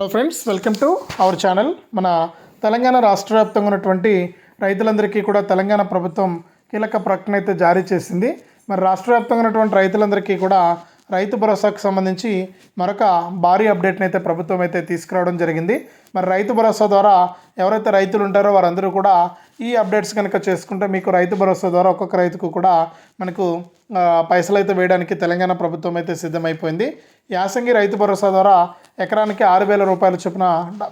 Hello friends welcome to our channel మన తెలంగాణ రాష్ట్ర వ్యాప్తంగా ఉన్నటువంటి రైతులందరికీ కూడా తెలంగాణ ప్రభుత్వం కీలక ప్రకటన అయితే జారీ చేసింది. మరి రాష్ట్ర వ్యాప్తంగా ఉన్నటువంటి రైతులందరికీ కూడా రైతు భరోసాకు సంబంధించి మరొక భారీ అప్డేట్ని అయితే ప్రభుత్వం అయితే తీసుకురావడం జరిగింది. మరి రైతు భరోసా ద్వారా ఎవరైతే రైతులు ఉంటారో వారందరూ కూడా ఈ అప్డేట్స్ కనుక చేసుకుంటే మీకు రైతు భరోసా ద్వారా ఒక్కొక్క రైతుకు కూడా మనకు పైసలు అయితే వేయడానికి తెలంగాణ ప్రభుత్వం అయితే సిద్ధమైపోయింది. యాసంగి రైతు భరోసా ద్వారా ఎకరానికి ఆరు వేల రూపాయల చొప్పున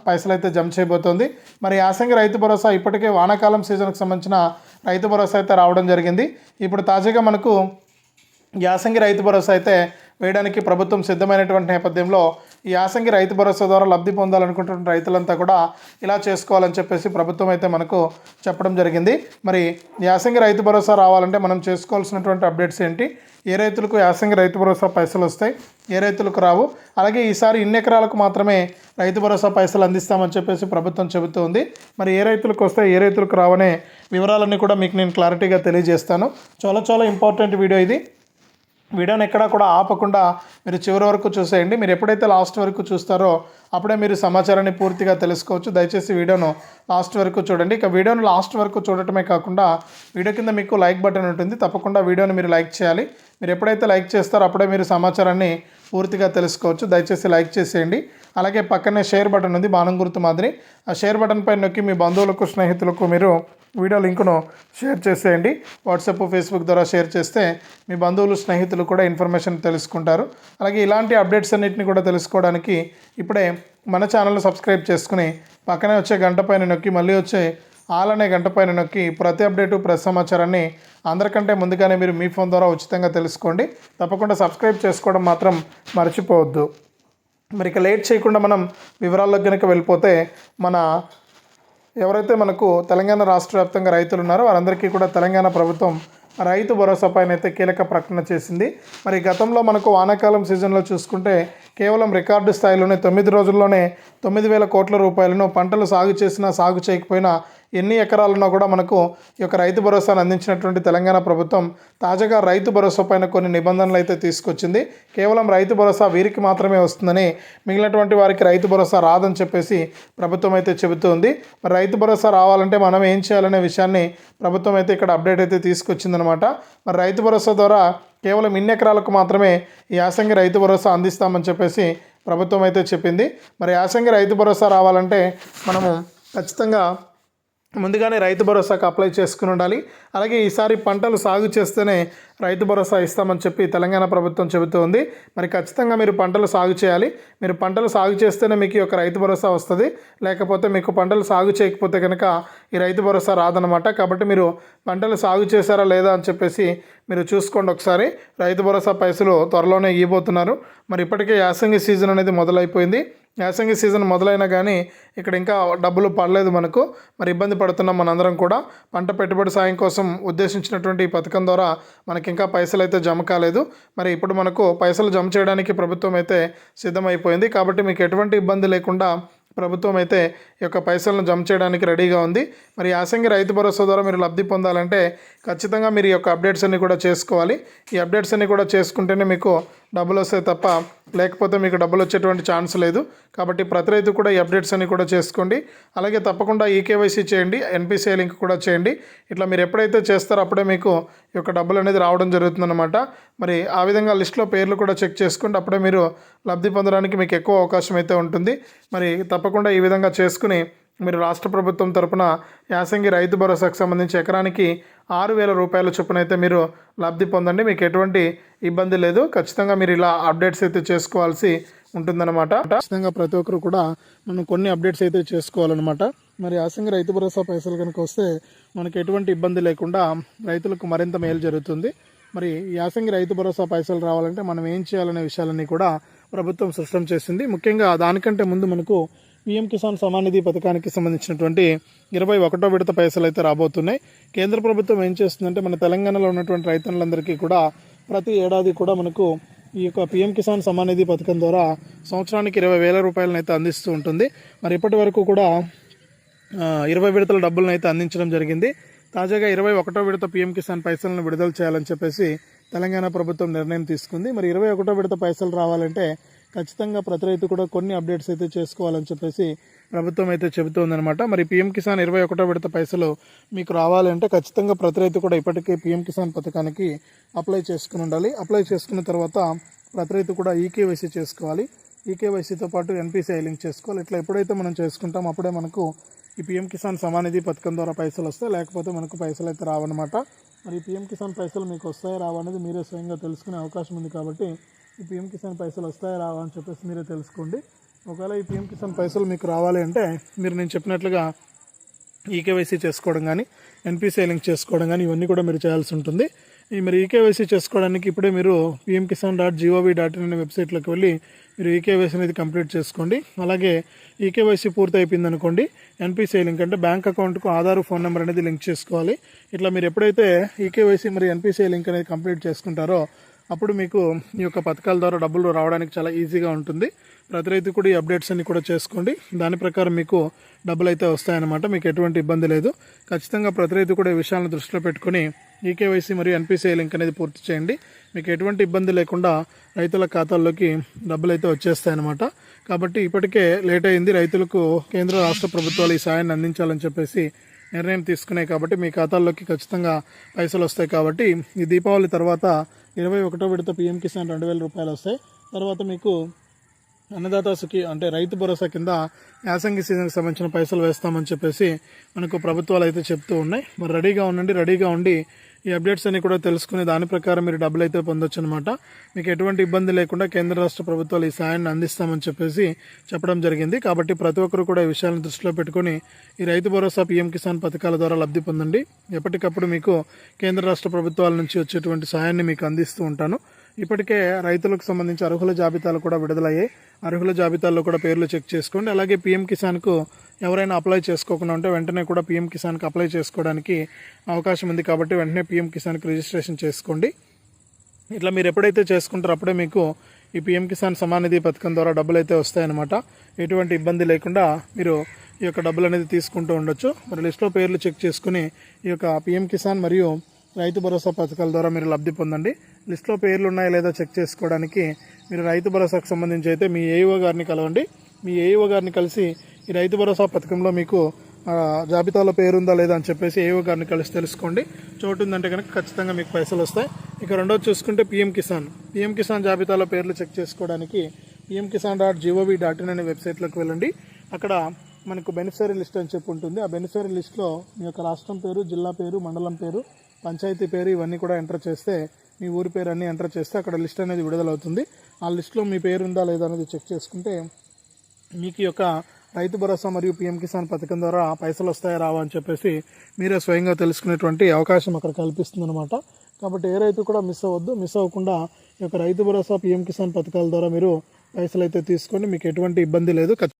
పైసలు అయితే జమ చేయబోతోంది. మరి యాసంగి రైతు భరోసా ఇప్పటికే వానాకాలం సీజన్కి సంబంధించిన రైతు భరోసా అయితే రావడం జరిగింది. ఇప్పుడు తాజాగా మనకు యాసంగి రైతు భరోసా అయితే వేయడానికి ప్రభుత్వం సిద్ధమైనటువంటి నేపథ్యంలో ఈ యాసంగి రైతు భరోసా ద్వారా లబ్ధి పొందాలనుకుంటున్న రైతులంతా కూడా ఇలా చేసుకోవాలని చెప్పేసి ప్రభుత్వం అయితే మనకు చెప్పడం జరిగింది. మరి యాసంగి రైతు భరోసా రావాలంటే మనం చేసుకోవాల్సినటువంటి అప్డేట్స్ ఏంటి? ఏ రైతులకు యాసంగి రైతు భరోసా పైసలు వస్తాయి? ఏ రైతులకు రావు? అలాగే ఈసారి ఇన్ని ఎకరాలకు మాత్రమే రైతు భరోసా పైసలు అందిస్తామని చెప్పేసి ప్రభుత్వం చెబుతోంది. మరి ఏ రైతులకు వస్తాయి? ఏ రైతులకు రావనే వివరాలన్నీ కూడా మీకు నేను క్లారిటీగా తెలియజేస్తాను. చాలా చాలా ఇంపార్టెంట్ వీడియో ఇది. వీడియోని ఎక్కడా కూడా ఆపకుండా మీరు చివరి వరకు చూసేయండి. మీరు ఎప్పుడైతే లాస్ట్ వరకు చూస్తారో అప్పుడే మీరు సమాచారాన్ని పూర్తిగా తెలుసుకోవచ్చు. దయచేసి వీడియోను లాస్ట్ వరకు చూడండి. ఇక వీడియోను లాస్ట్ వరకు చూడటమే కాకుండా వీడియో కింద మీకు లైక్ బటన్ ఉంటుంది. తప్పకుండా వీడియోని మీరు లైక్ చేయాలి. మీరు ఎప్పుడైతే లైక్ చేస్తారో అప్పుడే మీరు సమాచారాన్ని పూర్తిగా తెలుసుకోవచ్చు. దయచేసి లైక్ చేసేయండి. అలాగే పక్కనే షేర్ బటన్ ఉంది బాణం గుర్తు మాదిరి. ఆ షేర్ బటన్ పైన నొక్కి మీ బంధువులకు స్నేహితులకు మీరు వీడియో లింకును షేర్ చేసేయండి. వాట్సాప్ ఫేస్బుక్ ద్వారా షేర్ చేస్తే మీ బంధువులు స్నేహితులు కూడా ఇన్ఫర్మేషన్ తెలుసుకుంటారు. అలాగే ఇలాంటి అప్డేట్స్ అన్నింటినీ కూడా తెలుసుకోవడానికి ఇప్పుడే మన ఛానల్ను సబ్స్క్రైబ్ చేసుకుని పక్కనే వచ్చే గంట పైన నొక్కి మళ్ళీ వచ్చే ఆల్ అనే గంట పైన నొక్కి ప్రతి అప్డేటు ప్రతి సమాచారాన్ని అందరికంటే ముందుగానే మీరు మీ ఫోన్ ద్వారా ఉచితంగా తెలుసుకోండి. తప్పకుండా సబ్స్క్రైబ్ చేసుకోవడం మాత్రం మర్చిపోవద్దు. మరి ఇక లేట్ చేయకుండా మనం వివరాల్లోకి కనుక వెళ్ళిపోతే మన ఎవరైతే మనకు తెలంగాణ రాష్ట్ర వ్యాప్తంగా రైతులు ఉన్నారో వారందరికీ కూడా తెలంగాణ ప్రభుత్వం రైతు భరోసా పైన అయితే కీలక ప్రకటన చేసింది. మరి గతంలో మనకు వానాకాలం సీజన్లో చూసుకుంటే కేవలం రికార్డు స్థాయిలోనే తొమ్మిది రోజుల్లోనే తొమ్మిది వేల కోట్ల రూపాయలను పంటలు సాగు చేసినా సాగు చేయకపోయినా ఎన్ని ఎకరాలున్నా కూడా మనకు ఈ యొక్క రైతు భరోసాను అందించినటువంటి తెలంగాణ ప్రభుత్వం తాజాగా రైతు భరోసా పైన కొన్ని నిబంధనలు అయితే తీసుకొచ్చింది. కేవలం రైతు భరోసా వీరికి మాత్రమే వస్తుందని మిగిలినటువంటి వారికి రైతు భరోసా రాదని చెప్పేసి ప్రభుత్వం అయితే చెబుతుంది. మరి రైతు భరోసా రావాలంటే మనం ఏం చేయాలనే విషయాన్ని ప్రభుత్వం అయితే ఇక్కడ అప్డేట్ అయితే తీసుకొచ్చిందనమాట. మరి రైతు భరోసా ద్వారా కేవలం ఇన్ని ఎకరాలకు మాత్రమే ఈ యాసంగి రైతు భరోసా అందిస్తామని చెప్పేసి ప్రభుత్వం అయితే చెప్పింది. మరి యాసంగి రైతు భరోసా రావాలంటే మనము ఖచ్చితంగా ముందుగానే రైతు భరోసాకు అప్లై చేసుకుని ఉండాలి. అలాగే ఈసారి పంటలు సాగు చేస్తేనే రైతు భరోసా ఇస్తామని చెప్పి తెలంగాణ ప్రభుత్వం చెబుతోంది. మరి ఖచ్చితంగా మీరు పంటలు సాగు చేయాలి. మీరు పంటలు సాగు చేస్తేనే మీకు ఈ యొక్క రైతు భరోసా వస్తుంది. లేకపోతే మీకు పంటలు సాగు చేయకపోతే కనుక ఈ రైతు భరోసా రాదనమాట కాబట్టి మీరు పంటలు సాగు చేశారా లేదా అని చెప్పేసి మీరు చూసుకోండి ఒకసారి. రైతు భరోసా పైసలు త్వరలోనే ఇవ్వబోతున్నారు. మరి ఇప్పటికే యాసంగి సీజన్ అనేది మొదలైపోయింది. యాసంగి సీజన్ మొదలైనా కానీ ఇక్కడ ఇంకా డబ్బులు పడలేదు మనకు. మరి ఇబ్బంది పడుతున్నాం మనందరం కూడా. పంట పెట్టుబడి సాయం కోసం ఉద్దేశించినటువంటి ఈ పథకం ద్వారా మనకి ఇంకా పైసలు అయితే జమ కాలేదు. మరి ఇప్పుడు మనకు పైసలు జమ చేయడానికి ప్రభుత్వం అయితే సిద్ధమైపోయింది. కాబట్టి మీకు ఎటువంటి ఇబ్బంది లేకుండా ప్రభుత్వం అయితే ఈ యొక్క పైసలను జమ చేయడానికి రెడీగా ఉంది. మరి యాసంగి రైతు భరోసా ద్వారా మీరు లబ్ధి పొందాలంటే ఖచ్చితంగా మీరు ఈ యొక్క అప్డేట్స్ అన్ని కూడా చేసుకోవాలి. ఈ అప్డేట్స్ అన్ని కూడా చేసుకుంటేనే మీకు డబ్బులు వస్తాయి తప్ప లేకపోతే మీకు డబ్బులు వచ్చేటువంటి ఛాన్స్ లేదు. కాబట్టి ప్రతి రైతు కూడా ఈ అప్డేట్స్ అన్ని కూడా చేసుకోండి. అలాగే తప్పకుండా ఈకేవైసీ చేయండి ఎన్పిసిఐ లింక్ కూడా చేయండి. ఇట్లా మీరు ఎప్పుడైతే చేస్తారో అప్పుడే మీకు ఈ యొక్క డబ్బులు అనేది రావడం జరుగుతుందన్నమాట. మరి ఆ విధంగా లిస్ట్లో పేర్లు కూడా చెక్ చేసుకోండి అప్పుడే మీరు లబ్ధి పొందడానికి మీకు ఎక్కువ అవకాశం అయితే ఉంటుంది. మరి తప్పకుండా ఈ విధంగా చేసుకుని మీరు రాష్ట్ర ప్రభుత్వం తరపున యాసంగి రైతు భరోసాకు సంబంధించి ఎకరానికి ఆరు వేల రూపాయల చొప్పున అయితే మీరు లబ్ధి పొందండి. మీకు ఎటువంటి ఇబ్బంది లేదు. ఖచ్చితంగా మీరు ఇలా అప్డేట్స్ అయితే చేసుకోవాల్సి ఉంటుందన్నమాట. ఖచ్చితంగా ప్రతి ఒక్కరు కూడా మనం కొన్ని అప్డేట్స్ అయితే చేసుకోవాలన్నమాట. మరి యాసంగి రైతు భరోసా పైసలు కనుక వస్తే మనకు ఎటువంటి ఇబ్బంది లేకుండా రైతులకు మరింత మేలు జరుగుతుంది. మరి యాసంగి రైతు భరోసా పైసలు రావాలంటే మనం ఏం చేయాలనే విషయాలన్నీ కూడా ప్రభుత్వం స్పష్టం చేసింది. ముఖ్యంగా దానికంటే ముందు మనకు పీఎం కిసాన్ సమాన్ నిధి పథకానికి సంబంధించినటువంటి ఇరవై ఒకటో విడత పైసలు అయితే రాబోతున్నాయి. కేంద్ర ప్రభుత్వం ఏం చేస్తుందంటే మన తెలంగాణలో ఉన్నటువంటి రైతన్నులందరికీ కూడా ప్రతి ఏడాది కూడా మనకు ఈ యొక్క పీఎం కిసాన్ సమాన్ నిధి పథకం ద్వారా సంవత్సరానికి ఇరవై వేల రూపాయలను అయితే అందిస్తూ ఉంటుంది. మరి ఇప్పటి వరకు కూడా ఇరవై విడతల డబ్బులను అయితే అందించడం జరిగింది. తాజాగా ఇరవై ఒకటో విడత పీఎం కిసాన్ పైసలను విడుదల చేయాలని చెప్పేసి తెలంగాణ ప్రభుత్వం నిర్ణయం తీసుకుంది. మరి ఇరవై ఒకటో విడత పైసలు రావాలంటే ఖచ్చితంగా ప్రతి రైతు కూడా కొన్ని అప్డేట్స్ అయితే చేసుకోవాలని చెప్పేసి ప్రభుత్వం అయితే చెబుతోందనమాట మరి పీఎం కిసాన్ ఇరవై ఒకటో విడత పైసలు మీకు రావాలంటే ఖచ్చితంగా ప్రతి రైతు కూడా ఇప్పటికే పీఎం కిసాన్ పథకానికి అప్లై చేసుకుని ఉండాలి. అప్లై చేసుకున్న తర్వాత ప్రతి రైతు కూడా ఈకేవైసీ చేసుకోవాలి. ఈకేవైసీతో పాటు ఎన్పిసిఐ లింక్ చేసుకోవాలి. ఇట్లా ఎప్పుడైతే మనం చేసుకుంటాం అప్పుడే మనకు ఈ పీఎం కిసాన్ సమానిధి పథకం ద్వారా పైసలు వస్తాయి. లేకపోతే మనకు పైసలు అయితే రావన్నమాట. మరి పీఎం కిసాన్ పైసలు మీకు వస్తాయా రావనేది మీరే స్వయంగా తెలుసుకునే అవకాశం ఉంది కాబట్టి ఈ పీఎం కిసాన్ పైసలు వస్తాయా రావా అని చెప్పేసి మీరే తెలుసుకోండి. ఒకవేళ ఈ పీఎం కిసాన్ పైసలు మీకు రావాలి అంటే మీరు నేను చెప్పినట్లుగా ఈకేవైసీ చేసుకోవడం కానీ ఎన్పిసిఐ లింక్ చేసుకోవడం కానీ ఇవన్నీ కూడా మీరు చేయాల్సి ఉంటుంది. ఈ మరి ఈకేవైసీ చేసుకోవడానికి ఇప్పుడే మీరు PM Kisan dot GOV dot in అనే వెబ్సైట్లోకి వెళ్ళి మీరు ఈకేవైసీ అనేది కంప్లీట్ చేసుకోండి. అలాగే ఈకేవైసీ పూర్తి అయిపోయింది అనుకోండి ఎన్పిసిఐ లింక్ అంటే బ్యాంక్ అకౌంట్కు ఆధార్ ఫోన్ నెంబర్ అనేది లింక్ చేసుకోవాలి. ఇట్లా మీరు ఎప్పుడైతే ఈకేవైసీ మరి ఎన్పిసిఐ లింక్ అనేది కంప్లీట్ చేసుకుంటారో అప్పుడు మీకు ఈ యొక్క పథకాల ద్వారా డబ్బులు రావడానికి చాలా ఈజీగా ఉంటుంది. ప్రతి రైతు కూడా ఈ అప్డేట్స్ అన్ని కూడా చేసుకోండి. దాని ప్రకారం మీకు డబ్బులు అయితే వస్తాయన్నమాట. మీకు ఎటువంటి ఇబ్బంది లేదు. ఖచ్చితంగా ప్రతి రైతు కూడా ఈ విషయాలను దృష్టిలో పెట్టుకొని ఈకేవైసీ మరియు ఎన్పిసిఐ లింక్ అనేది పూర్తి చేయండి. మీకు ఎటువంటి ఇబ్బంది లేకుండా రైతుల ఖాతాల్లోకి డబ్బులు అయితే వచ్చేస్తాయన్నమాట. కాబట్టి ఇప్పటికే లేట్ అయింది. రైతులకు కేంద్ర రాష్ట్ర ప్రభుత్వాలు ఈ సాయాన్ని అందించాలని చెప్పేసి నిర్ణయం తీసుకున్నాయి కాబట్టి మీ ఖాతాల్లోకి ఖచ్చితంగా పైసలు వస్తాయి కాబట్టి ఈ దీపావళి తర్వాత ఇరవై ఒకటో విడత పిఎం కిసాన్ రెండు వేల రూపాయలు వస్తాయి. తర్వాత మీకు అన్నదాత సుఖి అంటే రైతు భరోసా కింద యాసంగి సీజన్కి సంబంధించిన పైసలు వేస్తామని చెప్పేసి మనకు ప్రభుత్వాలు అయితే చెప్తూ ఉన్నాయి. మరి రెడీగా ఉండండి రెడీగా ఉండి ఈ అప్డేట్స్ అన్ని కూడా తెలుసుకుని దాని ప్రకారం మీరు డబ్బులు అయితే పొందొచ్చు అనమాట మీకు ఎటువంటి ఇబ్బంది లేకుండా కేంద్ర రాష్ట్ర ప్రభుత్వాలు ఈ సాయాన్ని అందిస్తామని చెప్పేసి చెప్పడం జరిగింది. కాబట్టి ప్రతి ఒక్కరు కూడా ఈ విషయాలను దృష్టిలో పెట్టుకుని ఈ రైతు భరోసా పీఎం కిసాన్ పథకాల ద్వారా లబ్ధి పొందండి. ఎప్పటికప్పుడు మీకు కేంద్ర రాష్ట్ర ప్రభుత్వాల నుంచి వచ్చేటువంటి సాయాన్ని మీకు అందిస్తూ ఉంటాను. ఇప్పటికే రైతులకు సంబంధించి అర్హుల జాబితాలు కూడా విడుదలయ్యాయి. అర్హుల జాబితాల్లో కూడా పేర్లు చెక్ చేసుకోండి. అలాగే పీఎం కిసాన్కు ఎవరైనా అప్లై చేసుకోకుండా ఉంటే వెంటనే కూడా పీఎం కిసాన్కి అప్లై చేసుకోవడానికి అవకాశం ఉంది కాబట్టి వెంటనే పీఎం కిసాన్కి రిజిస్ట్రేషన్ చేసుకోండి. ఇట్లా మీరు ఎప్పుడైతే చేసుకుంటారో అప్పుడే మీకు ఈ పీఎం కిసాన్ సమానిధి పథకం ద్వారా డబ్బులు అయితే వస్తాయన్నమాట. ఎటువంటి ఇబ్బంది లేకుండా మీరు ఈ యొక్క డబ్బులు అనేది తీసుకుంటూ ఉండొచ్చు. మరి లిస్ట్లో పేర్లు చెక్ చేసుకుని ఈ యొక్క పీఎం కిసాన్ మరియు రైతు భరోసా పథకాల ద్వారా మీరు లబ్ధి పొందండి. లిస్ట్లో పేర్లు ఉన్నాయా లేదా చెక్ చేసుకోవడానికి మీరు రైతు భరోసాకు సంబంధించి అయితే మీ ఏఈఓ గారిని కలవండి. మీ ఏఈఓ గారిని కలిసి ఈ రైతు భరోసా పథకంలో మీకు జాబితాలో పేరుందా లేదా అని చెప్పేసి ఏఓ గారిని కలిసి తెలుసుకోండి. చోటు ఉందంటే కనుక ఖచ్చితంగా మీకు పైసలు వస్తాయి. ఇక రెండోది చూసుకుంటే పిఎం కిసాన్. పిఎం కిసాన్ జాబితాలో పేర్లు చెక్ చేసుకోవడానికి PM Kisan dot GOV dot in అనే వెబ్సైట్లోకి వెళ్ళండి. అక్కడ మనకు బెనిఫిషరీ లిస్ట్ అని చెప్పి ఉంటుంది. ఆ బెనిఫిషరీ లిస్ట్లో మీ యొక్క రాష్ట్రం పేరు జిల్లా పేరు మండలం పేరు పంచాయతీ పేరు ఇవన్నీ కూడా ఎంటర్ చేస్తే మీ ఊరి పేరు అన్నీ ఎంటర్ చేస్తే అక్కడ లిస్ట్ అనేది విడుదలవుతుంది. ఆ లిస్ట్లో మీ పేరు ఉందా లేదా అనేది చెక్ చేసుకుంటే మీకు యొక్క రైతు భరోసా మరియు పీఎం కిసాన్ పథకం ద్వారా పైసలు వస్తాయా రావా అని చెప్పేసి మీరే స్వయంగా తెలుసుకునేటువంటి అవకాశం అక్కడ కల్పిస్తుంది అనమాట కాబట్టి ఏ రైతు కూడా మిస్ అవ్వద్దు. మిస్ అవ్వకుండా ఈ యొక్క రైతు భరోసా పీఎం కిసాన్ పథకాల ద్వారా మీరు పైసలు అయితే తీసుకోండి. మీకు ఎటువంటి ఇబ్బంది లేదు.